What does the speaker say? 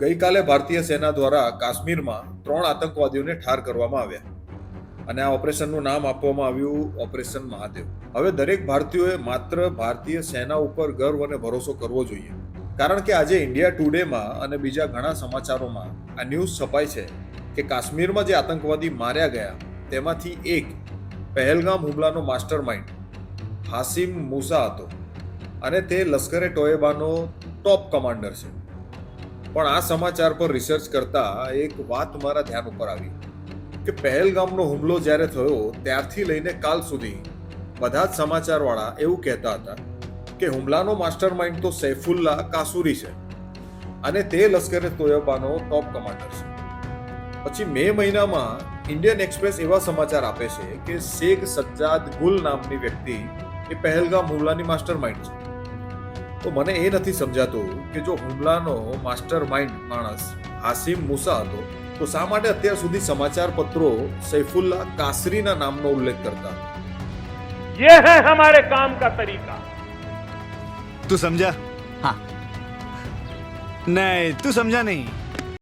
ગઈકાલે ભારતીય સેના દ્વારા કાશ્મીરમાં ત્રણ આતંકવાદીઓને ઠાર કરવામાં આવ્યા. અને આ ઓપરેશનનું નામ આપવામાં આવ્યું ઓપરેશન મહાદેવ. હવે દરેક ભારતીયોએ માત્ર ભારતીય સેના ઉપર ગર્વ અને ભરોસો કરવો જોઈએ. કારણ કે આજે ઇન્ડિયા ટુડેમાં અને બીજા ઘણા સમાચારોમાં આ ન્યૂઝ છપાય છે કે કાશ્મીરમાં જે આતંકવાદી માર્યા ગયા, તેમાંથી એક પહેલગામ હુમલાનો માસ્ટર માઇન્ડ હાસિમ મૂસા હતો. અને તે લશ્કરે ટોયેબાનો ટોપ કમાન્ડર છે. પણ આ સમાચાર પર રિસર્ચ કરતા એક વાત મારા ધ્યાન ઉપર આવી કે પહેલગામનો હુમલો જ્યારે થયો, ત્યારથી લઈને કાલ સુધી બધા જ સમાચારવાળા એવું કહેતા હતા કે હુમલાનો માસ્ટર માઇન્ડ તો સૈફુલ્લા કાસુરી છે અને તે લશ્કરે તોયબાનો ટોપ કમાન્ડર છે. પછી મે મહિનામાં ઇન્ડિયન એક્સપ્રેસ એવા સમાચાર આપે છે કે શેખ સજ્જાદ ગુલ નામની વ્યક્તિ એ પહેલગામ હુમલાની માસ્ટર માઇન્ડ છે. તો મને એ નથી સમજાતું કે જો હુમલાનો માસ્ટર માઇન્ડ માણસ હાસિમ મુસા હતો તો શા માટે અત્યાર સુધી સમાચાર પત્રો સૈફુલ્લા કાસરીના નામનો ઉલ્લેખ કરતા ये है हमारे काम का तरीका तू समझा हाँ नहीं तू समझा नहीं